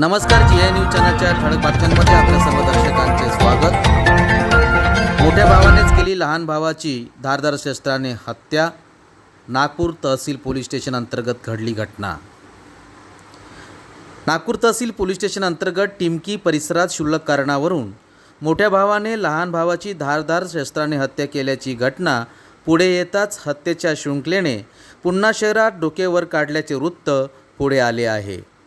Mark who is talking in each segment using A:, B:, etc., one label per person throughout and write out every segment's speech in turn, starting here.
A: नमस्कार जी I news चॅनलच्या ठळक बातम्यांमध्ये आपल्या सर्व दर्शकांचे स्वागत. मोठ्या भावानेच केली लहान भावाची धारदार शस्त्राने हत्या. नागपूर तहसील पोलीस स्टेशन अंतर्गत घडली घटना. नागपूर तहसील पोलीस स्टेशन अंतर्गत टिमकी परिसरात क्षुल्लक कारणावरून मोठ्या भावाने लहान भावाची धारदार शस्त्राने हत्या केल्याची घटना पुढे येताच हत्येच्या शृंखलेने पुन्हा शहरात डोकेवर काढल्याचे वृत्त पुढे आले आहे.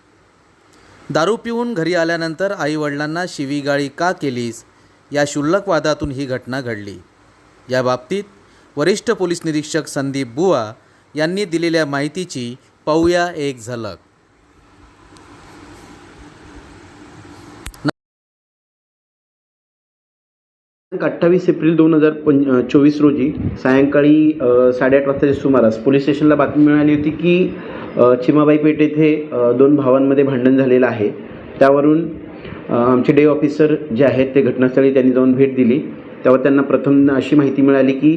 A: दारू पिऊन घरी आल्यानंतर आईवडिलांना शिवीगाळी का केलीस? या क्षुल्लक वादातून ही घटना घडली. या बाबतीत वरिष्ठ पोलीस निरीक्षक संदीप बुवा यांनी दिलेल्या माहितीची पाहूया एक झलक.
B: अठ्ठावीस एप्रिल दोन हजार पं चोवीस रोजी सायंकाळी साडेआठ वाजताच्या सुमारास पोलीस स्टेशनला बातमी मिळाली होती की चिमाबाई पेठ येथे दोन भावांमध्ये भांडण झालेलं आहे. त्यावरून आमचे डे ऑफिसर जे आहेत ते घटनास्थळी त्यांनी जाऊन भेट दिली. तेव्हा त्यांना प्रथम अशी माहिती मिळाली की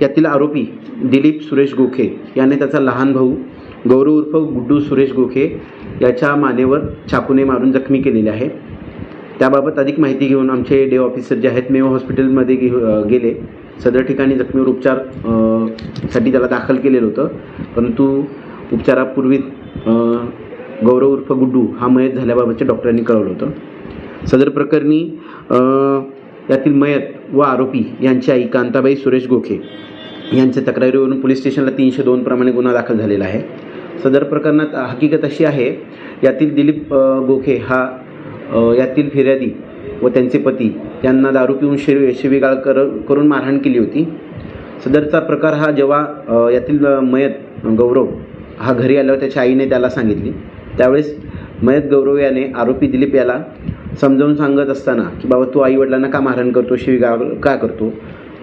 B: यातील आरोपी दिलीप सुरेश गोखे याने त्याचा लहान भाऊ गौरव उर्फ गुड्डू सुरेश गोखे याच्या मानेवर चाकूने मारून जखमी केलेले आहे त्याबाबत अधिक माहिती घेऊन आमचे डे ऑफिसर जे आहेत मेयो हॉस्पिटलमध्ये घेऊ गेले. सदर ठिकाणी जखमीवर उपचारसाठी त्याला दाखल केलेलं होतं. परंतु उपचारापूर्वी गौरव उर्फ गुड्डू हा मयत झाल्याबाबतच्या डॉक्टरांनी कळवलं होतं. सदर प्रकरणी यातील मयत व आरोपी यांची आई कांताबाई सुरेश गोखे यांच्या तक्रारीवरून पोलीस स्टेशनला तीनशे दोन प्रमाणे गुन्हा दाखल झालेला आहे. सदर प्रकरणात हकीकत अशी आहे यातील दिलीप गोखे हा यातील फिर्यादी व त्यांचे पती यांना दारू पिऊन शिर शिवीगाळ कर करून मारहाण केली होती. सदरचा प्रकार हा जेव्हा यातील मयत गौरव हा घरी आल्यावर त्याच्या आईने त्याला सांगितली. त्यावेळेस मयत गौरव याने आरोपी दिलीप याला समजावून सांगत असताना की बाबा तू आईवडिलांना का मारहाण करतो? शिवीगाळ का करतो?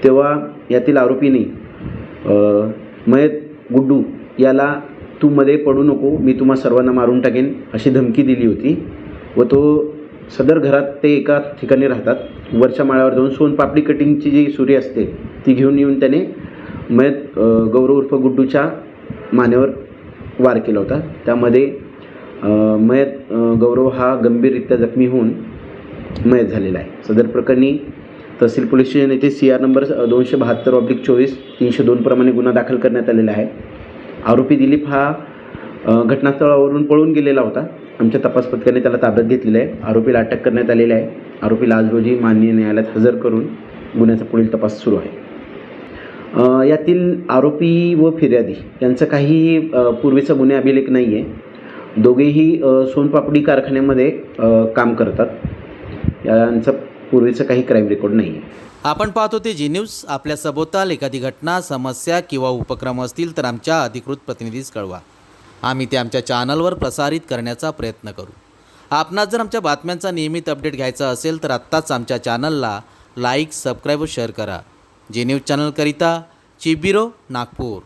B: तेव्हा यातील आरोपीने मयत गुड्डू याला तू मध्ये पडू नको मी तुम्हा सर्वांना मारून टाकेन अशी धमकी दिली होती. व तो सदर घरात ते एका ठिकाणी राहतात. वरच्या माळ्यावर जाऊन सोनपापडी कटिंगची जी सुरी असते ती घेऊन येऊन त्याने मयत गौरव उर्फ गुड्डूच्या मानेवर वार केला होता. त्यामध्ये मयत गौरव हा गंभीररित्या जखमी होऊन मयत झालेला आहे. सदर प्रकरणी तहसील पोलीस स्टेशन येथे सी आर नंबर दोनशे बहात्तर ऑब्लिक चोवीस तीनशे दोनप्रमाणे गुन्हा दाखल करण्यात आलेला आहे. आरोपी दिलीप हा घटनास्थळावरून पळून गेलेला होता. आमच्या तपास पथकाने त्याला ताब्यात घेतलेलं आहे. आरोपीला अटक करण्यात आलेली आहे. आरोपीला आज रोजी माननीय न्यायालयात हजर करून गुन्ह्याचा पुढील तपास सुरू आहे. यातील आरोपी व फिर्यादी यांचं काही पूर्वीचं पूर्वीचा गुन्हे अभिलेख नाही आहे दोघेही सोनपापडी कारखान्यामध्ये काम करतात. यांचं पूर्वीचं काही क्राईम रेकॉर्ड नाही आहे
A: आपण पाहत होते जी न्यूज. आपल्या सभोवताल एखादी घटना समस्या किंवा उपक्रम असतील तर आमच्या अधिकृत प्रतिनिधीस कळवा. आम्ही ते आमच्या चॅनलवर प्रसारित करण्याचा प्रयत्न करू. आपणास जर आमच्या बातम्यांचा नियमित अपडेट घ्यायचा असेल तर आत्ताच आमच्या चॅनलला लाईक सबस्क्राईब व शेअर करा. जे न्यूज चॅनलकरिता चिबिरो नागपूर.